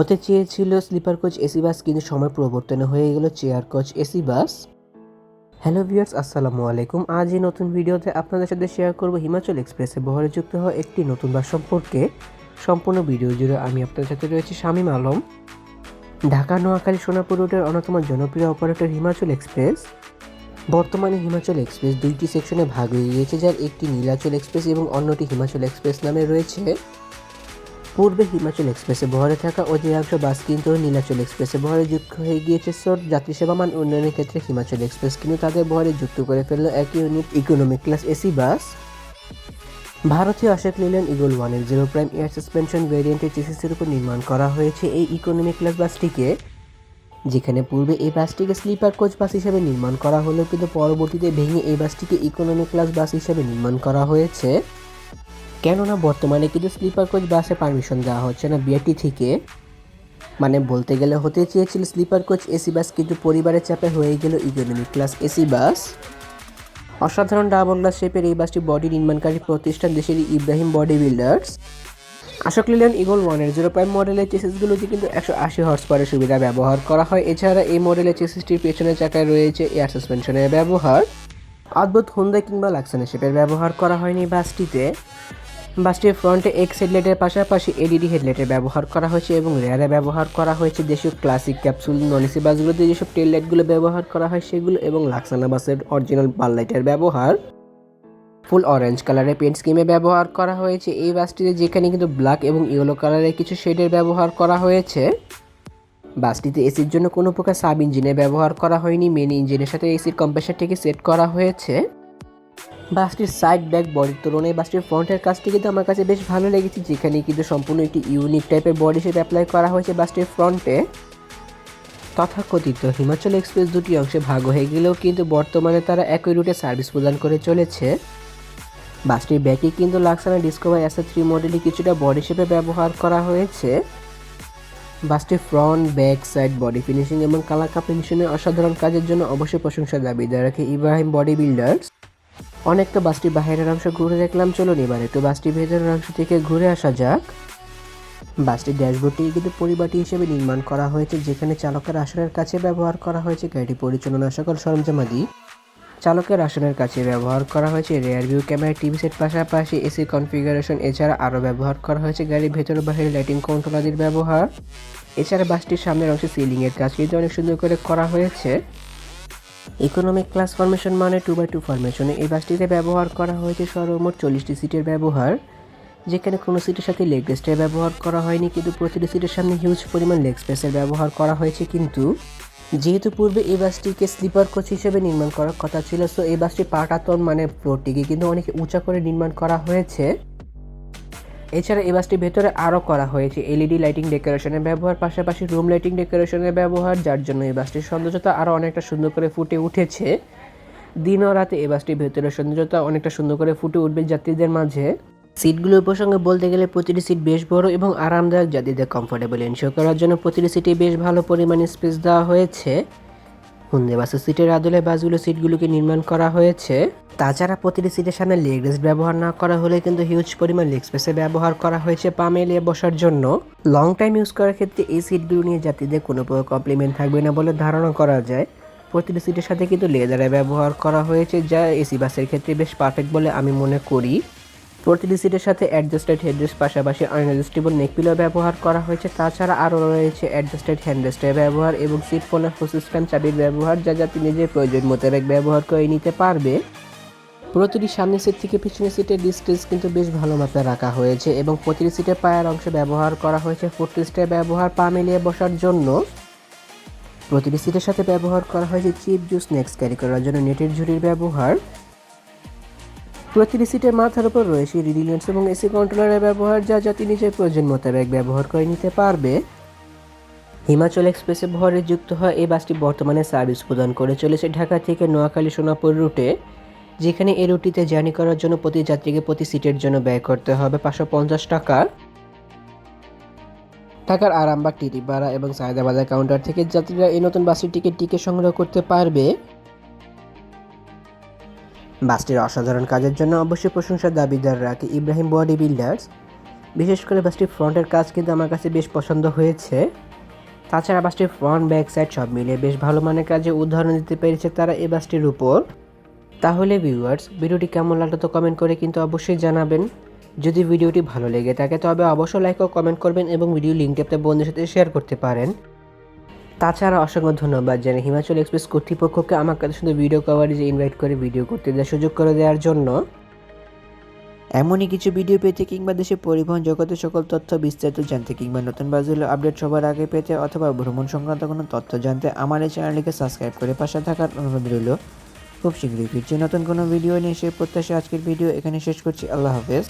হতে চেয়েছিল sleeper coach AC বাস, কিন্তু সময় পরিবর্তন হয়ে গেল chair coach AC bus. Hello viewers, আসসালামু আলাইকুম। আজ এই নতুন ভিডিওতে আপনাদের সাথে শেয়ার করব হিমাচল এক্সপ্রেসে বহরে যুক্ত হওয়া একটি নতুন বাস সম্পর্কে। সম্পূর্ণ ভিডিও জুড়ে আমি আপনাদের সাথে রয়েছি শামীম আলম। ঢাকা, নোয়াখালী সোনাপুর রোডের অন্যতম জনপ্রিয় অপারেটর হিমাচল এক্সপ্রেস। বর্তমানে হিমাচল এক্সপ্রেস দুইটি সেকশনে ভাগ হয়ে গিয়েছে, যার একটি নীলাচল এক্সপ্রেস এবং অন্যটি হিমাচল এক্সপ্রেস নামে রয়েছে। পূর্বে হিমাচল এক্সপ্রেসে বহরে থাকা অধিকাংশ বাস কিন্তু নীলাচল এক্সপ্রেসে বহরে যুক্ত হয়ে গিয়েছে। সো, যাত্রী সেবা মান উন্নয়নের ক্ষেত্রে হিমাচল এক্সপ্রেস কিন্তু তাদের বহরে যুক্ত করে ফেলল এক unit economic class AC bus. ভারতীয় অশোক লিলেন ইগল ওয়ানের জিরো প্রাইম এয়ার সাসপেনশন ভেরিয়েন্টের চেসিসের উপর নির্মাণ করা হয়েছে এই ইকোনমিক ক্লাস বাসটিকে, যেখানে পূর্বে এই বাসটিকে স্লিপার কোচ বাস হিসেবে নির্মাণ করা হলেও কিন্তু পরবর্তীতে ভেঙে এই বাসটিকে ইকোনমিক ক্লাস বাস হিসেবে নির্মাণ করা হয়েছে। কেননা বর্তমানে কিন্তু স্লিপার কোচ বাসে পারমিশন দেওয়া হচ্ছে না বিআরটি থেকে। মানে বলতে গেলে হতে চেয়েছিল স্লিপার কোচ এসি বাস, কিন্তু পরিবারের চাপে হয়ে গেল ইকোনমিক ক্লাস এসি বাস। অসাধারণ ডাবল গ্লাস শেপের এই বাসটি বডি নির্মাণকারী প্রতিষ্ঠান দেশের Ibrahim body builders. Ashok Leyland Eagle ওয়ানের জিরো প্রাইম মডেলের চেসিসগুলোতে কিন্তু একশো আশি হর্স পাওয়ারের সুবিধা ব্যবহার করা হয়। এছাড়া এই মডেলের চেসিসটির পেছনের চাকায় রয়েছে এয়ার সাসপেনশনের ব্যবহার। অদ্ভুত হুন্দা কিংবা লাক্সানের শেপের ব্যবহার করা হয়নি বাসটিতে। বাসটির ফ্রন্টে এক্স হেডলাইটের পাশাপাশি এডিডি হেডলাইটের ব্যবহার করা হয়েছে এবং রেয়ারে ব্যবহার করা হয়েছে যেসব ক্লাসিক ক্যাপসুল নন এসি বাসগুলোতে যেসব টেল লাইটগুলো ব্যবহার করা হয় সেগুলো এবং লাক্সানা বাসের অরিজিনাল বাল লাইটের ব্যবহার। ফুল অরেঞ্জ কালারের পেন্ট স্কিমে ব্যবহার করা হয়েছে। এই বাসটিতে যেখানে কিন্তু ব্ল্যাক এবং ইয়েলো কালারের কিছু শেডের ব্যবহার করা হয়েছে। বাসটিতে এসির জন্য কোনো প্রকার সাব ইঞ্জিনের ব্যবহার করা হয়নি। মেন ইঞ্জিনের সাথে এসির কম্প্রেসারটিকে সেট করা হয়েছে। বাসটির সাইড ব্যাক বডির তুলনায় বাসটির ফ্রন্টের কাজটি কিন্তু আমার কাছে বেশ ভালো লেগেছে, যেখানে কিন্তু সম্পূর্ণ একটি ইউনিক টাইপের বডি শেপ অ্যাপ্লাই করা হয়েছে বাসটির ফ্রন্টে তথাকথিত হিমাচল এক্সপ্রেস দুটি অংশে ভাগ হয়ে গেলেও কিন্তু বর্তমানে তারা একই রুটে সার্ভিস প্রদান করে চলেছে। বাসটির ব্যাকে কিন্তু লাক্সানা ডিসকভার এস থ্রি মডেলে কিছুটা বডি শেপে ব্যবহার করা হয়েছে। বাসটির front back side body finishing এবং কালার কাপ ফিনিশিংয়ের অসাধারণ কাজের জন্য অবশ্যই প্রশংসা দাবিদার রাখে ইব্রাহিম বডি বিল্ডার্স অনেকটা বাসটির বাইরের অংশ ঘুরে দেখলাম, চলুন এবার। একটু বাসটির ভেতরের অংশ থেকে ঘুরে আসা যাক। বাসটির ড্যাশবোর্ডটি কিন্তু পরিবাটি হিসেবে নির্মাণ করা হয়েছে, যেখানে চালকের আসনের কাছে ব্যবহার করা হয়েছে গাড়ি পরিচালনা সকল সরঞ্জামাদি। চালকের আসনের কাছে ব্যবহার করা হয়েছে rear view camera TV set পাশাপাশি এসি কনফিগারেশন এছাড়া আরও ব্যবহার করা হয়েছে গাড়ির ভেতর বাইরে লাইটিং কন্ট্রোল আদির ব্যবহার। এছাড়া বাসটির সামনের অংশে সিলিংয়ের কাজ কিন্তু অনেক সুন্দর করে করা হয়েছে। ইকোনমিক ক্লাস ফরমেশন মানে টু বাই টু ফরমেশনে এই বাসটিতে ব্যবহার করা হয়েছে সর্বমোট চল্লিশটি সিটের ব্যবহার, যেখানে কোনো সিটের সাথে লেগ রেস্টের ব্যবহার করা হয়নি, কিন্তু প্রতিটি সিটের সামনে হিউজ পরিমাণ লেগ স্পেসের ব্যবহার করা হয়েছে। কিন্তু যেহেতু পূর্বে এই বাসটিকে স্লিপার কোচ হিসেবে নির্মাণ করার কথা ছিল সো এই বাসটি পাটাতন মানে ফ্লোরটিকে কিন্তু অনেক উঁচা করে নির্মাণ করা হয়েছে। এছাড়া এই বাসটির ভেতরে আরও করা হয়েছে এলইডি লাইটিং ডেকোরেশনের ব্যবহার, পাশাপাশি রুম লাইটিং ডেকোরেশনের ব্যবহার, যার জন্য এই বাসটির সৌন্দর্যতা আরও অনেকটা সুন্দর করে ফুটে উঠেছে। দিন ও রাতে এই বাসটির ভেতরের সৌন্দর্যতা অনেকটা সুন্দর করে ফুটে উঠবে যাত্রীদের মাঝে। সিটগুলোর প্রসঙ্গে বলতে গেলে প্রতিটি সিট বেশ বড় এবং আরামদায়ক, যাত্রীদের কমফোর্টেবল এনশিওর করার জন্য প্রতিটি সিটে বেশ ভালো পরিমাণে স্পেস দেওয়া হয়েছে। হুন্দে বাসের সিটের আদলে বাসগুলো সিটগুলোকে নির্মাণ করা হয়েছে। তাছাড়া প্রতিটি সিটের সামনে লেগ রেস্ট ব্যবহার না করা হলে কিন্তু হিউজ পরিমাণ লেগ স্পেসে ব্যবহার করা হয়েছে পা মেলিয়ে বসার জন্য। লং টাইম ইউজ করার ক্ষেত্রে এই সিটগুলো নিয়ে যাত্রীদের কোনো প্রকার কমপ্লিমেন্ট থাকবে না বলে ধারণা করা যায়। প্রতিটি সিটের সাথে কিন্তু লেদারে ব্যবহার করা হয়েছে, যা এসি বাসের ক্ষেত্রে বেশ পারফেক্ট বলে আমি মনে করি। প্রতিটি সিটের সাথে অ্যাডজাস্টেড হেডরেস্ট পাশাপাশি আনঅ্যাডজাস্টেবল নেক পিলো ব্যবহার করা হয়েছে। তাছাড়া আরও রয়েছে অ্যাডজাস্টেড হ্যান্ডরেস্টের ব্যবহার এবং সিট ফোনের সিস্টেম চাবির ব্যবহার, যা যাতে নিজের প্রয়োজন মোতাবেক ব্যবহার করে নিতে পারবে। প্রতিটি সামনের সিট থেকে পিছনের সিটের ডিস্টেন্স কিন্তু বেশ ভালো মাপে রাখা হয়েছে এবং প্রতিটি সিটের পায়ের অংশ ব্যবহার করা হয়েছে ফুটরেস্টের ব্যবহার, পা মিলিয়ে বসার জন্য। প্রতিটি সিটের সাথে ব্যবহার করা হয়েছে চিপ জুস স্ন্যাক্স ক্যারি করার জন্য নেটের ঝুড়ির ব্যবহার। প্রতিটি সিটের মাথার উপর রয়েছে রিডিলেন্স এবং এসি কন্ট্রোলারের ব্যবহার, যা যাতে নিজের প্রয়োজন মোতাবেক ব্যবহার করে নিতে পারবে। হিমাচল এক্সপ্রেসে ভরে যুক্ত হয় এই বাসটি বর্তমানে সার্ভিস প্রদান করে চলেছে ঢাকা থেকে নোয়াখালী সোনাপুর রুটে, যেখানে এই রুটিতে জার্নি করার জন্য প্রতি যাত্রীকে প্রতি সিটের জন্য ব্যয় করতে হবে পাঁচশো পঞ্চাশ টাকা। ঢাকার আরামবাগ টিটিপাড়া এবং সায়দাবাজার কাউন্টার থেকে যাত্রীরা এই নতুন বাসের টিকিট টিকিট সংগ্রহ করতে পারবে। বাসটির অসাধারণ কাজের জন্য অবশ্যই প্রশংসার দাবিদার রাখে ইব্রাহিম বডি বিল্ডার্স বিশেষ করে বাসটির ফ্রন্টের কাজ কিন্তু আমার কাছে বেশ পছন্দ হয়েছে। তাছাড়া বাসটির ফ্রন্ট ব্যাক সাইড সব মিলে বেশ ভালো মানের কাজে উদাহরণ দিতে পেরেছে তারা এই বাসটির উপর। তাহলে ভিউয়ার্স ভিডিওটি কেমন লাগল তো কমেন্ট করে কিন্তু অবশ্যই জানাবেন। যদি ভিডিওটি ভালো লেগে থাকে তবে অবশ্যই লাইক ও কমেন্ট করবেন এবং ভিডিও লিঙ্কটি আপনার বন্ধুদের সাথে শেয়ার করতে পারেন। তাছাড়া অসংখ্য ধন্যবাদ জানাই হিমাচল এক্সপ্রেস কর্তৃপক্ষকে আমার কাছে শুধু ভিডিও কভারেজে ইনভাইট করে ভিডিও করতে দেওয়ার সুযোগ করে দেওয়ার জন্য। এমনই কিছু ভিডিও পেতে কিংবা দেশে পরিবহন জগতের সকল তথ্য বিস্তারিত জানতে কিংবা নতুন বাজুলে আপডেট সবার আগে পেতে অথবা ভ্রমণ সংক্রান্ত কোনো তথ্য জানতে আমার এই চ্যানেলটিকে সাবস্ক্রাইব করে পাশে থাকার অনুরোধ রইল। খুব শীঘ্রই ফিরছি নতুন কোনো ভিডিও নিয়ে সে প্রত্যাশা আজকের ভিডিও এখানে শেষ করছি। আল্লাহ হাফেজ।